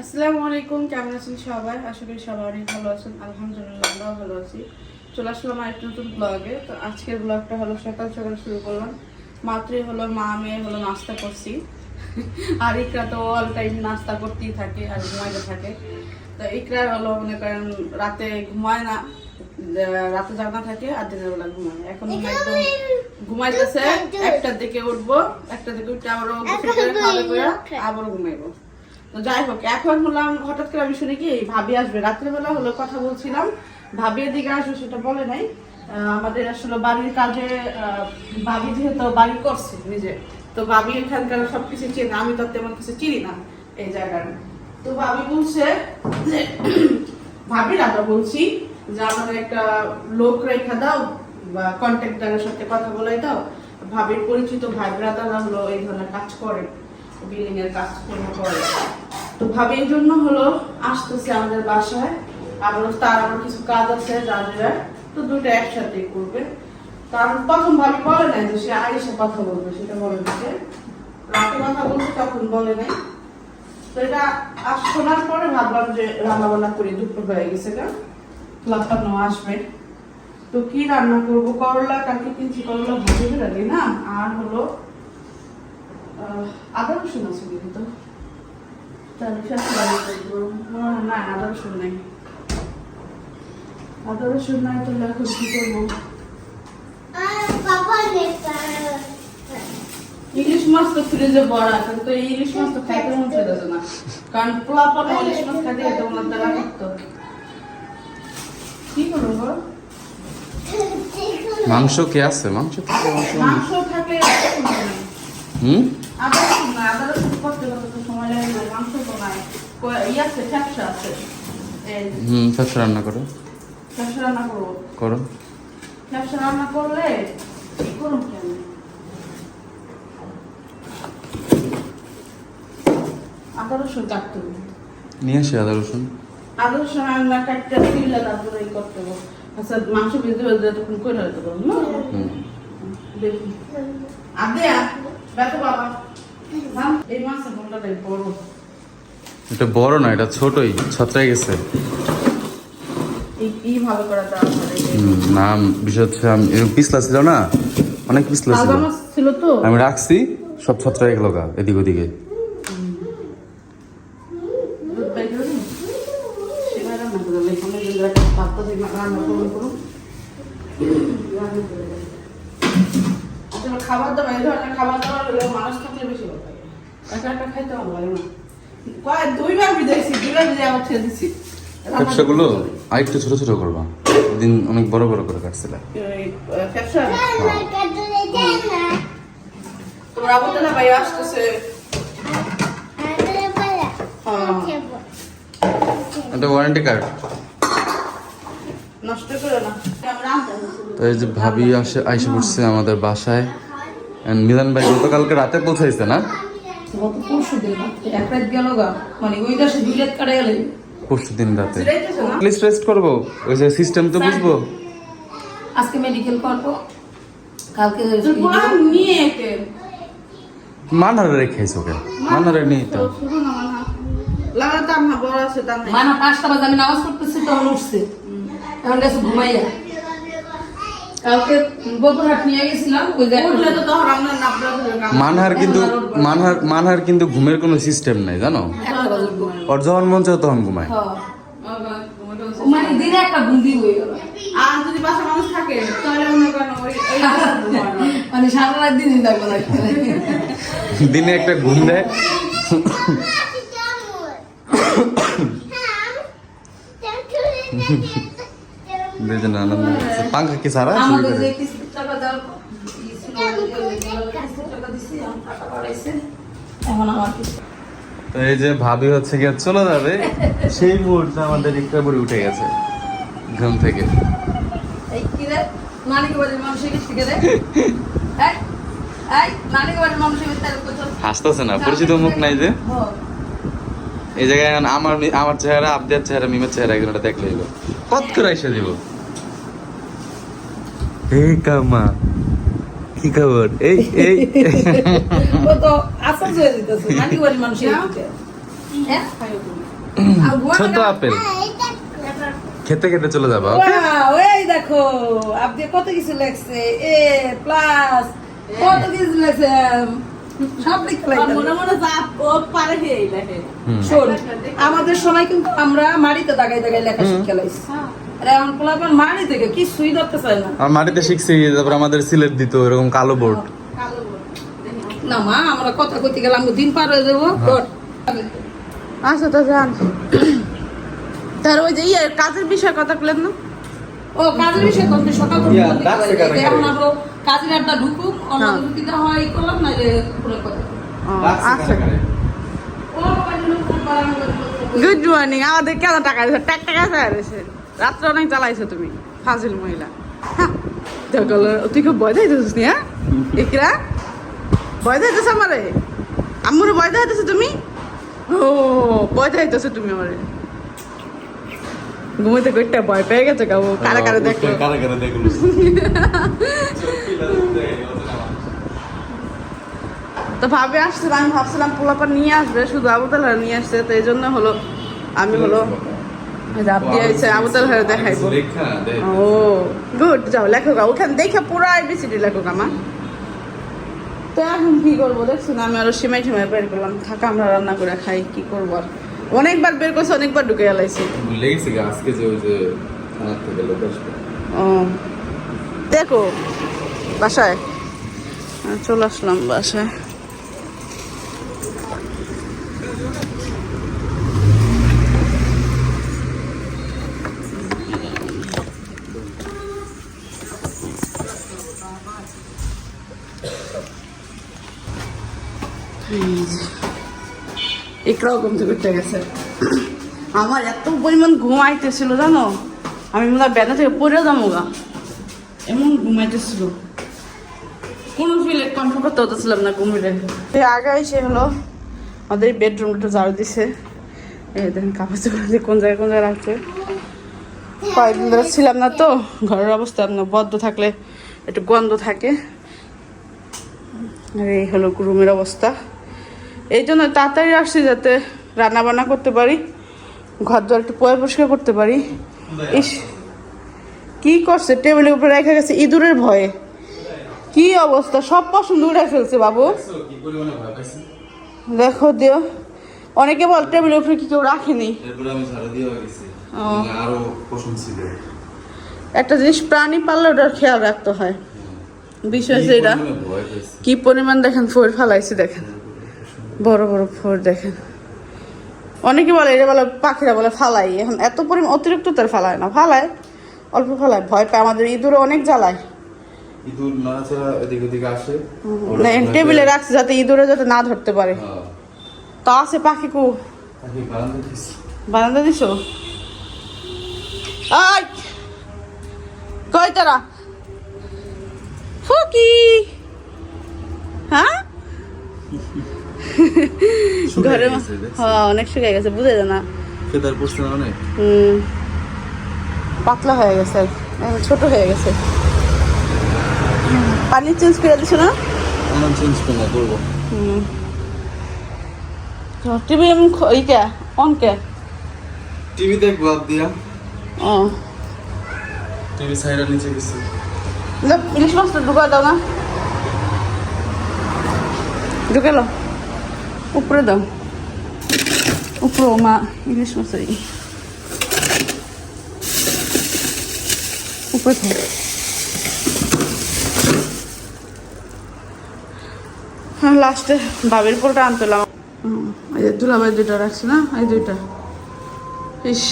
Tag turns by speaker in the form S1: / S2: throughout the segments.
S1: আসসালামু আলাইকুম, কেমন আছেন সবাই? আশা করি সবাই অনেক ভালো আছেন। আলহামদুলিল্লাহ, আমরাও ভালো আছি। চলে আসলাম আরেকটা নতুন ব্লগে তো আজকের ব্লগটা হলো সকাল সকাল শুরু করলাম। মাত্রই হলো মা মেয়ে হলো নাস্তা করছি। আর ইকরা তো অল টাইম নাস্তা করতেই থাকে আর ঘুমাইতে থাকে। তো ইকরা হলো মনে করেন রাতে ঘুমায় না রাতে জাগনা থাকে আর দিনের বেলা ঘুমায়। এখন একদম ঘুমাইতেছে, একটার দিকে উঠবো, একটার দিকে উঠে আবারও আবারও ঘুমাইবো। যাই হোক, এখন হলাম হঠাৎ করে আমি শুনি কি, ভাবি আসবে। রাত্রেবেলা হলো কথা বলছিলাম, ভাবি এদিকে আসবে সেটা বলে নাই। আমাদের আসলে বাড়ির কাজে ভাবি যেহেতু বাড়ি করছে নিজে, তো ভাবি এখানকার সবকিছু চেনে, আমি তো তেমন কিছু চিনি না এই জায়গার। তো ভাবি বলছে যে, ভাবির আমরা বলছি যে, আমাদের একটা লোক রেখা দাও বা কন্ট্রাক্টরের সাথে কথা বলাই দাও। ভাবির পরিচিত ভাই ব্রাদাররা হলো এই ধরনের কাজ করে। বিল্ডিং এর কাজ কর্ম করে তো ভাবি এই জন্য হলো আসতেছে আমাদের বাসায়। তার আবার কিছু কাজ আছে তো দুটো একসাথে করবে। কারণ প্রথম ভাবি বলে নাই যে সে কথা বলবে, সেটা বলে দিচ্ছে রাতে কথা বলছে, তখন বলে নাই। তো এটা আজ শোনার পরে ভাবলাম যে রান্না বান্না করি, দুপুর হয়ে গেছে গা লাফানো আসবে। তো কি রান্না করব? করলা, কালকে কিনছি করলা ভাজি বেরালি না? আর হলো আদা রসুন আছে কিন্তু। মনে না আদা রসুন নেই। আদা রসুন নাই তাহলে এখন কি করব? ইলিশ মাছ তো ফ্রিজে কিন্তু এই ইলিশ মাছ তো খাইতে মন চাইতেছে না। কারণ পোলা পোলা ইলিশ মাছ খাইতে খেতে ওনার দ্বারা করতো কি করব?
S2: মাংস কে আছে? মাংস থেকে মাংস
S1: মাংস থাকে
S2: হুম?
S1: আদা রসুন না আদা রসুন করতে কত সময় লাগে না মাংস তো নাই। কই- আছে ফ্যাপসা আছে।
S2: হুম ফ্যাপসা রান্না করো।
S1: ফ্যাপসা রান্না করব।
S2: করো।
S1: ফ্যাপসা রান্না করলে কি করুন কেন? আদা রসুন কাটতে
S2: নিয়ে আসি আদা রসুন।
S1: আদা রসুন রান্না কাটতে দিলে তারপরে করতে হবে আচ্ছা মাংস ভেজে ভেজে তখন করে হতে পারব না? দেখি। আদে
S2: এটা বড় না এটা ছোটই ছত্রাই গেছে।
S1: এই কি ভালো করা দেওয়া হয়
S2: হুম, না বিষয় হচ্ছে আমি এরকম পিছলা ছিল না? অনেক পিছলা ছিল। আমি রাখছি সব ছত্রাই গেল গা এদিক ওদিকে।
S1: রান্না করে দিন। অনেক দিন ধরে ভাতটা দিয়ে রান্না করুন, করুন। রান্না করে দিন। আসলে খাবার দাবার এই ধরনের খাবার দাবার হলে মানুষ থাকলে বেশি ভালো লাগে। একা একা খাইতে ভালো লাগে না। কয় দুইবার দুইবার বিদায় আবার ছেড়ে দিছি। রান্না
S2: ব্যবসাগুলো
S1: করতে হবে।
S2: আর একটু ছোট ছোট করবা। দিন অনেক বড় বড় করে কাটছিলা।
S1: ভাই আসতেছে।
S2: এটা ওয়ারেন্টি কার্ড। তো এই যে ভাবি আসে আইসে পড়ছে আমাদের বাসায়। And মিলন ভাই গতকালকে রাতে পৌঁছাইছে না?
S3: গত পরশু দিন এক রাত গেল গা। মানে ওই দেশে দুই রাত কাটা গেলে
S2: পরশু দিন রাতে। প্লিজ রেস্ট করব। ওই যে সিস্টেম তো বুঝব।
S3: আজকে মেডিকেল করব। কালকে
S1: নিয়ে
S2: মানারে রেখেছো ওকে মানারে নিয়ে তো।
S1: না মানা লাগা না বড় আছে তার
S3: মানা পাঁচটা বাজে আমি নামাজ পড়তেছি তখন উঠছে। এখন গেছে ঘুমাইয়া। কালকে নিয়ে গেছিলাম ওই
S1: তো তখন আমরা নাবড়া
S2: মানহার কিন্তু মানহার মানহার কিন্তু ঘুমের কোনো সিস্টেম নাই জানো? ওর যখন মন চায় তখন ঘুমায়।
S3: হ্যাঁ। মানে দিনে একটা গেল।
S1: আর যদি বাসা মানুষ থাকে তাহলে মনে করেন
S3: মানে সারা রাত থাকব
S2: দিনে একটা ঘুম দেয়। আনন্দ পাঙ্খা কি সারা? শুরু
S3: আমাদের
S2: করে
S3: যে কিস্তির টাকা দেওয়ার ই ছিল, ওই যে কিস্তির টাকা দিছি, এখন টাকা বাড়াইছে। এখন আমার কিস্তি।
S2: তো এই যে ভাবি হচ্ছে গিয়ে চলে যাবে সেই মুহূর্তে আমাদের একটা বুড়ি উঠে গেছে ঘুম থেকে। হাসতেছে না পরিচিত মুখ নাই যে।
S3: হ্যাঁ।
S2: এই জায়গায় এখন আমার আমার চেহারা আবদের চেহারা মিমের চেহারা একজন দেখলে এলো। কত করে এসে দিব? হে কামা কি খবর? এই এই।
S3: ও তো আশ্চর্য হয়ে যেতেছে বাড়ির মানুষের কিস্তি হ্যাঁ?
S2: ছোট আপেল। খেতে খেতে চলে যাব?
S3: এই দেখো আপনি কত কিছু লেখছে এ প্লাস কত কিছু লেখছে
S1: মনে মনে
S3: আমাদের সময় কিন্তু আমরা মাটিতে দাগাই দাগাই লেখা শিখে লাইছি।
S1: হ্যাঁ।
S3: আর এখন পোলাপান মাটি থেকে কিছুই ধরতে চায় না।
S2: আর মাটিতে শিখছি তারপর আমাদের সিলেট দিত এরকম কালো বোর্ড।
S1: কালো বল। দেখি।
S3: না মা আমরা কথা কইতে গেলাম দিন পার হয়ে যাব। তোর।
S1: আচ্ছা তো যান। তার ওই যে ইয়ে কাজের বিষয়ে কথা বললেন না?
S3: ও কাজের বিষয়ে তো সকাল এখন আমরা কাজের একটা ঢুকুক অন্য
S1: হ্যাঁ।
S3: হয় করলাম না যে পুরো কথা।
S1: আচ্ছা। গুড মর্নিং আমাদের কেন টাকা দিয়েছে টাক টাকা চাইছে রাত্রে অনেক চালাইছো তুমি ফাজিল মহিলা। হ্যাঁ। দেখল তুই খুব ভয় দিতেছিস নি হ্যাঁ? ইকরা ভয় দিতেছ আমারে? আম্মুরে ভয় দিতেছো তুমি? ও ভয় দিতেছো তুমি আমারে। ঘুমাইতে কইটা ভয় পেয়ে গেছে কাউ কারা কারা দেখল?
S2: কারা কারা দেখল?
S1: তো ভাবে আসছিলাম আমি ভাবছিলাম পোলাপা নিয়ে আসবে শুধু আবুতাল নিয়ে আসছে তো এই জন্য হলো আমি হলো দেখাইবো। ও গুড যাও লেখো গা ওখানে দেখে পুরো আইবিসিডি লেখো আমা তো এখন কি করব দেখছ আমি আরও সিমাই টিমাই বের করলাম থাকা আমরা রান্না করে খাই কি করব আর। অনেকবার বের করছে অনেকবার ঢুকে গেলাইছি
S2: ভুলে গেছি আজকে যে ওই যে থানার থেকে লোক আসবে।
S1: ও দেখো বাসায়। চলে আসলাম বাসায়। একরাও ঘুম থেকে উঠে গেছে। আমার এত পরিমাণ ঘুম আইতেছিল, জানো? আমি মনে বেলা থেকে পড়ে যাব গা। এমন ঘুমাইতেছিল কোনো ফিলে কন্ট্রোল করতে হতেছিলাম না এই আগে এসে হলো, আমাদের বেডরুমটা ঝাড়ু দিছে। এই দেখেন কাপড় চোপড় দিয়ে কোন জায়গায় কোন জায়গায় রাখছে। কয়েকদিন ধরে ছিলাম না তো, ঘরের অবস্থা আপনার বদ্ধ থাকলে একটু গন্ধ থাকে। আর এই হলো রুমের অবস্থা। এই জন্য তাড়াতাড়ি আসছি যাতে রান্না বান্না করতে পারি ঘর দর একটু পয় পরিষ্কার করতে পারি। ইস কি করছে? টেবিলের উপরে রেখে গেছে ইঁদুরের ভয়ে। কি অবস্থা? সব পছন্দ উড়ে ফেলছে বাবু। দেখো দিও। অনেকে বল টেবিলের উপরে কি কেউ রাখেনি।
S2: মানে
S1: একটা জিনিস প্রাণী পাললে ওটার খেয়াল রাখতে হয়। বিষয় সেটা
S2: পাইছি
S1: কি পরিমাণ দেখেন ফোর ফালাইছে দেখেন। বড় বড় ফোর দেখেন। অনেকে বলে এটা বলে পাখিরা বলে ফালাই। এখন এত পরিমাণ অতিরিক্ত তার ফালায় না। ফালায় অল্প ফালায়। ভয় পায় আমাদের। ইঁদুরে অনেক জ্বালায়।
S2: ইঁদুর নাড়াচাড়া এদিক ওদিকে আসে।
S1: না টেবিলে রাখছে যাতে ইঁদুরে যাতে না ধরতে পারে। তো আছে পাখি কু।
S2: বারান্দা দিছি?
S1: আই! কই তারা? ফুকি! হ্যাঁ? ঘরে হ্যাঁ অনেক শুকিয়ে গেছে বুঝে যায় না।
S2: ফেদার পড়ছে না অনেক?
S1: হুম, পাতলা হয়ে গেছে ছোট হয়ে গেছে। পানি চেঞ্জ করে দিছো না?
S2: আমার চেঞ্জ করব করব।
S1: হুম। তো টিভি এমন খ- ই কে? অন কে?
S2: টিভি দেখব আপ দিয়া।
S1: ও।
S2: টিভি সাইডের নিচে গেছি।
S1: না, ইলিশ মাছটা ঢুকা দাও না। ঢুকেলো? উপরে দাও। উপরে মা ইলিশ মাছ উপরে থাক। হ্যাঁ লাস্টে বাবির পোলটা আনতেলাম এই যে দুইটা রাখছি না? এই দুইটা। ইস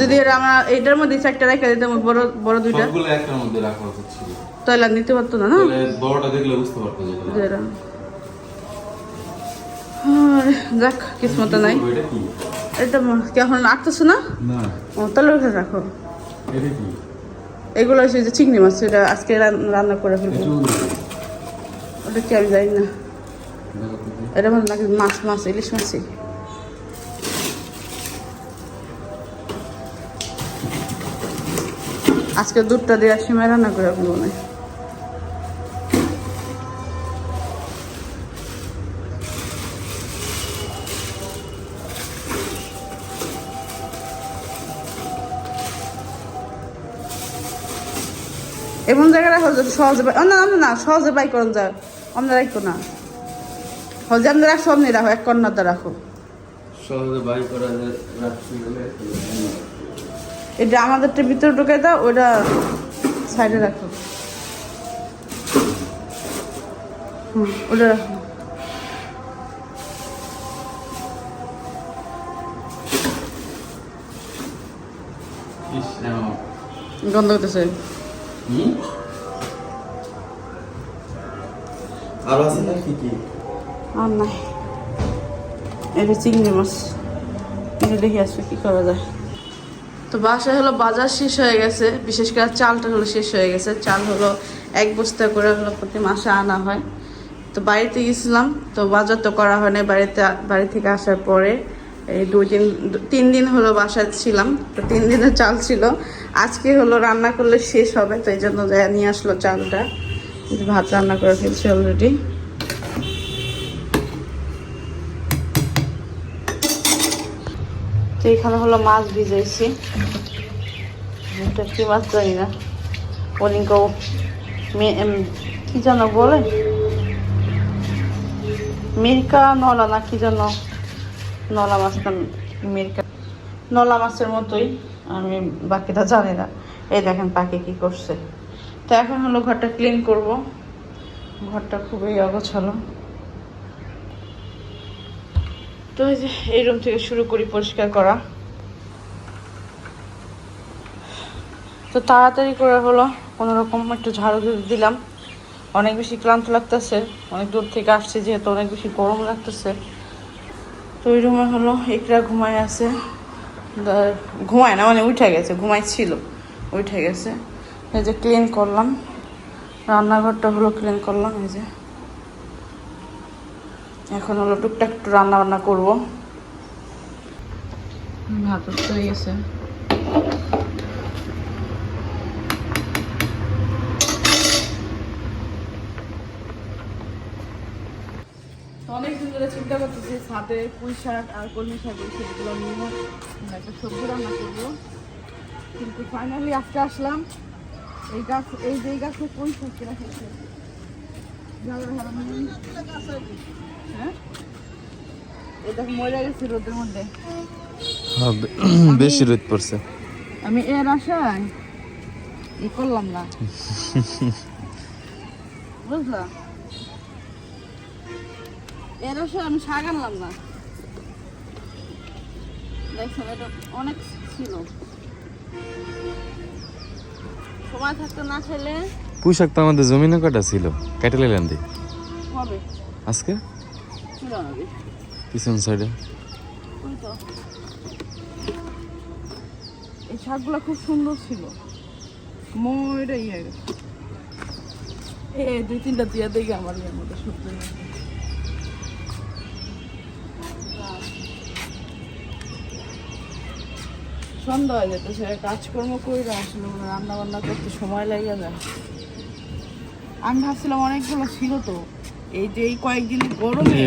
S1: যদি এরা আমার এইটার মধ্যে চারটা রেখে দিতাম বড় বড় দুইটা।
S2: সবগুলো একটার মধ্যে রাখা উচিত ছিল।
S1: তাহলে নিতে পারতো না না?
S2: বড়টা দেখলে বুঝতে পারতো
S1: যাক কিসমত নাই।
S2: এটা
S1: এখন আঁকতেছো না?
S2: না।
S1: ও তাহলে ওখানে রাখো। এগুলো হচ্ছে যে চিংড়ি মাছ এটা আজকে রান্না করে ফেলব। ওটা কি আমি জানি না। এটা মনে নাকি মাছ মাছ ইলিশ মাছই। আজকে দুধটা দিয়ে সিমাই রান্না করে ফেলব না। এমন জায়গায় রাখো সহজে না না না সহজে বাই করুন যায় অন্য রাখো না। সহজে আমরা রাখো অমনি রাখো এক কর্নারটা রাখো।
S2: সহজে বাই করা রাখছি বলে
S1: এটা আমাদেরটা ভিতরে ঢুকে দাও ওটা সাইডে রাখো। ওটা রাখো। গন্ধ করতেছে।
S2: আরও আছে না কি কি?
S1: আর নাই। এটা চিংড়ি মাছ। এটা দেখি আসবে কি করা যায়। তো বাসায় হলো বাজার শেষ হয়ে গেছে। বিশেষ করে চালটা হলো শেষ হয়ে গেছে। চাল হলো এক বস্তা করে হলো প্রতি মাসে আনা হয়। তো বাড়িতে গেছিলাম। তো বাজার তো করা হয় না বাড়িতে, বাড়ি থেকে আসার পরে এই দুই দিন তিন দিন হলো বাসায় ছিলাম, তো তিন দিনের চাল ছিল। আজকে হলো রান্না করলে শেষ হবে, তো এই জন্য নিয়ে আসলো চালটা। ভাত রান্না করে ফেলছি অলরেডি তো এখানে হলো মাছ ভিজাইছি। কি মাছ জানি না। অলিঙ্ক কি যেন বলে? মিরকা নলা না কি যেন। নলা মাছটা মিরকা নলা মাছের মতোই, আমি বাকিটা জানি না। এই দেখেন পাখি কি করছে। তো এখন হলো ঘরটা ক্লিন করব। ঘরটা খুবই অগোছালো। তো এই যে এই রুম থেকে শুরু করি পরিষ্কার করা। তো তাড়াতাড়ি করে হলো কোনো রকম একটু ঝাড়ু দিলাম। অনেক বেশি ক্লান্ত লাগতেছে। অনেক দূর থেকে আসছে যেহেতু অনেক বেশি গরম লাগতেছে। তো ওই রুমে হলো, একরা ঘুমায় আছে। ঘুমায় না মানে উঠে গেছে, ঘুমাইছিল, উঠে গেছে। এই যে ক্লিন করলাম। রান্নাঘরটা হলো ক্লিন করলাম, এই যে। এখন হলো টুকটাক একটু রান্না বান্না করব। ভাত হয়ে গেছে অনেক দিন ধরে চিন্তা করতেছি ছাদে পুঁই শাক আর কলমি শাক এই সেগুলো নিয়ে একটা সবজি রান্না করব। কিন্তু ফাইনালি আজকে আসলাম এই গাছ এই যে গাছে পুঁই শাক কেনা খেয়েছে হ্যাঁ? এটা মরে গেছে রোদের মধ্যে।
S2: বেশি রোদ পড়ছে।
S1: আমি এর আশায় ই করলাম না। বুঝলা? এর আমি শাক আনলাম না। দেখছেন এটা অনেক ছিল। সময় থাকতে না খেলে
S2: পুঁশাক তো আমাদের জমিনে কাটা ছিল? কেটে লেলেন দি?
S1: হবে।
S2: আজকে? পিছন সাইডে?
S1: এই শাকগুলো খুব সুন্দর ছিল। ময়ূরে ইয়ে। এই দুই তিনটা দিয়ে দেখি আমার ইয়ের মধ্যে সত্যি সন্ধ্যা হয়ে যেত সে কাজকর্ম করে আসলে রান্না বান্না করতে সময় লেগে যায়। আমি ভাবছিলাম অনেকগুলো ছিল তো এই যে এই কয়েকদিন গরমে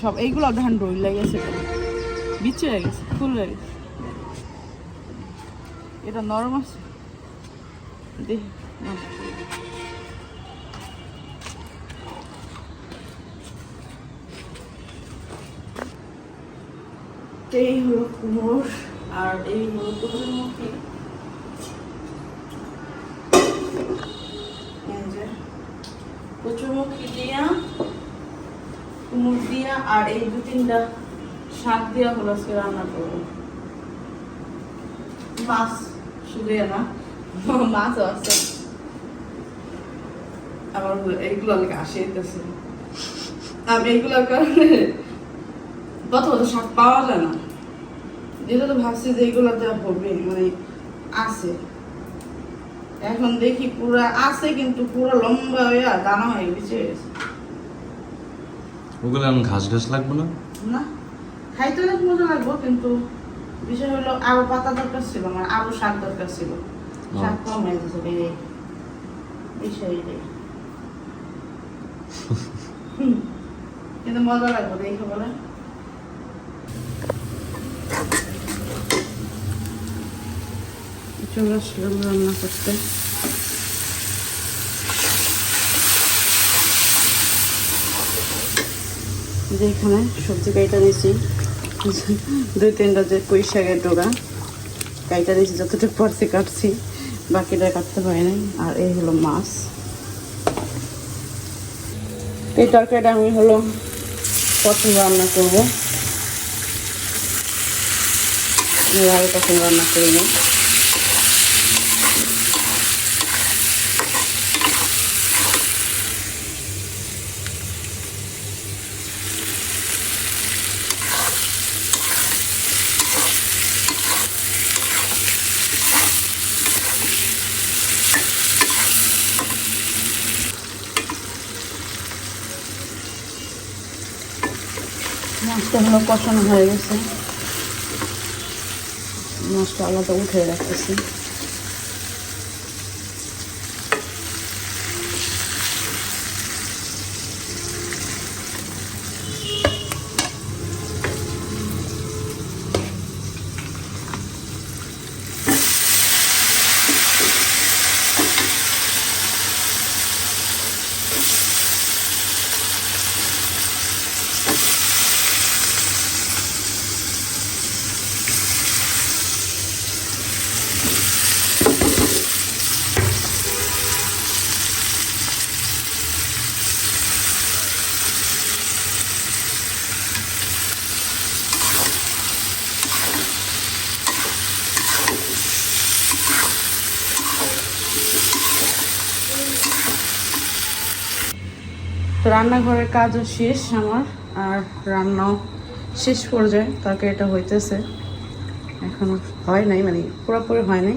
S1: সব এইগুলো ধান রইল গেছে বিচ্ছে হয়ে গেছে ফুল হয়ে গেছে। এটা নরম আছে। দেখি এই হলো কুমোর। আর এই দিয়া কুমড় দিয়া, আর এই দু তিনটা শাক দিয়া হলো আজকে রান্না করব। মাছ শুধু না, মাছও আছে। আমার এইগুলো আসে আমি এইগুলোর কারণে কত শাক পাওয়া যায় না। যেটা তো ভাবছি যে দেওয়া হবে মানে আছে। এখন দেখি পুরা আছে কিন্তু পুরো লম্বা হয়ে দানা হয়ে গেছে।
S2: ওগুলো এখন ঘাস ঘাস লাগবে না?
S1: না খাইতে অনেক মজা লাগবো কিন্তু বিষয় হলো আরও পাতা দরকার ছিল আমার আরও শাক দরকার ছিল। শাক কম হয়ে গেছে বিষয় কিন্তু মজা লাগবে দেখে বলে চলে আসলাম রান্না করতে। যেখানে সবজি কাইটা নিয়েছি দুই তিনটা যে পুঁই শাকের ডোগা, কাইটা দিয়েছি যতটুকু পারছি কাটছি, বাকিটা কাটতে পারি নাই, আর এই হলো মাছ। এই তরকারিটা আমি হলো পছন্দ রান্না করব। আমি আরও পছন্দ রান্না করব হলো কষানো হয়ে গেছে। মাছটা আলাদা উঠে রাখতেছি। রান্নাঘরের কাজও শেষ আমার, আর রান্নাও শেষ পর্যায়ে তাকে এটা হইতেছে। এখনও হয় নাই মানে পুরোপুরি হয় নাই।